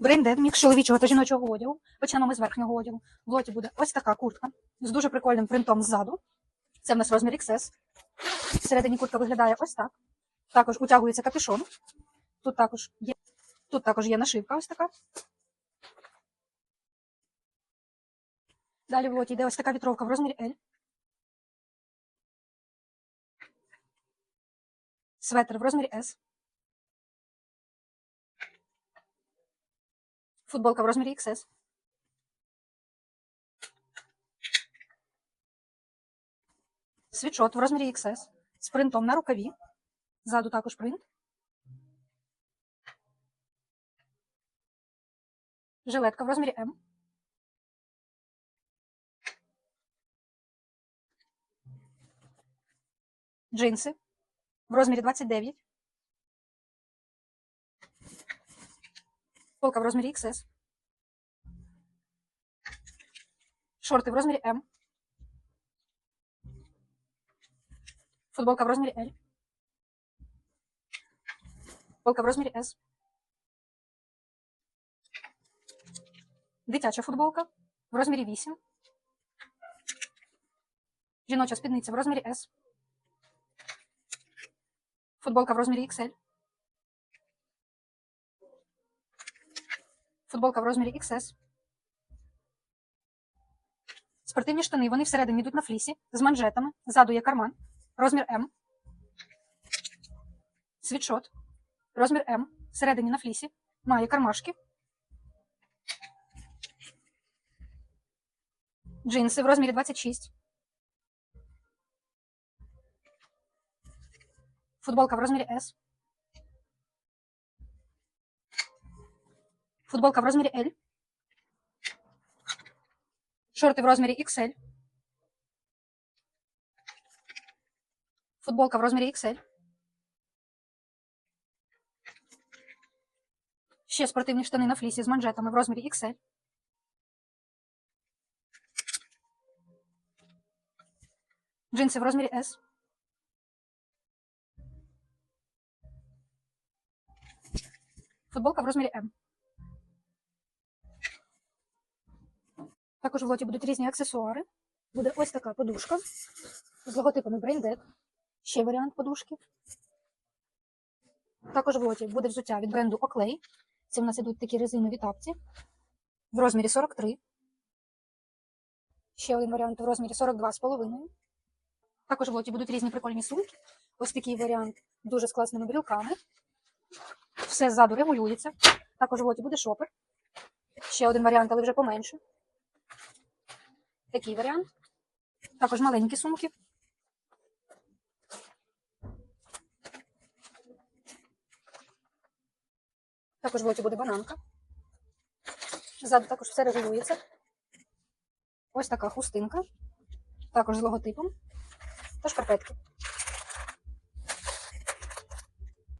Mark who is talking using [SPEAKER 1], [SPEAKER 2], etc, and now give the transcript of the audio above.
[SPEAKER 1] Брендед, мікс чоловічого та жіночого одягу. Почнемо з верхнього одягу. В лоті буде ось така куртка з дуже прикольним принтом ззаду. Це в нас розмір XS. Всередині куртка виглядає ось так. Також утягується капюшон. Тут також є, тут також є нашивка ось така. Далі в лоті йде ось така вітровка в розмірі L. Светр в розмірі S. Футболка в розмірі XS. Світшот в розмірі XS з принтом на рукаві. Ззаду також принт. Жилетка в розмірі М. Джинси в розмірі 29. Футболка в розмірі XS. Шорти в розмірі М. Футболка в розмірі L. Футболка в розмірі S. Дитяча футболка в розмірі 8. Жіноча спідниця в розмірі S. Футболка в розмірі XL. Футболка в розмірі XS. Спортивні штани, вони всередині йдуть на флісі з манжетами. Ззаду є карман. Розмір М. Світшот. Розмір М. Всередині на флісі. Має кармашки. Джинси в розмірі 26. Футболка в розмірі S. Футболка в розмірі L. Шорти в розмірі XL. Футболка в розмірі XL. Ще спортивні штани на флісі з манжетами в розмірі XL. Джинси в розмірі S. Футболка в розмірі М. Також в лоті будуть різні аксесуари. Буде ось така подушка з логотипами Braindead. Ще варіант подушки. Також в лоті буде взуття від бренду Oakley. Це в нас ідуть такі резинові тапці в розмірі 43. Ще один варіант в розмірі 42,5. Також в лоті будуть різні прикольні сумки. Ось такий варіант дуже з класними брілками. Все ззаду регулюється. Також в лоті буде шопер. Ще один варіант, але вже поменше. Такий варіант. Також маленькі сумки. Також в лоті буде бананка. Ззаду також все регулюється. Ось така хустинка. Також з логотипом. Та шкарпетки.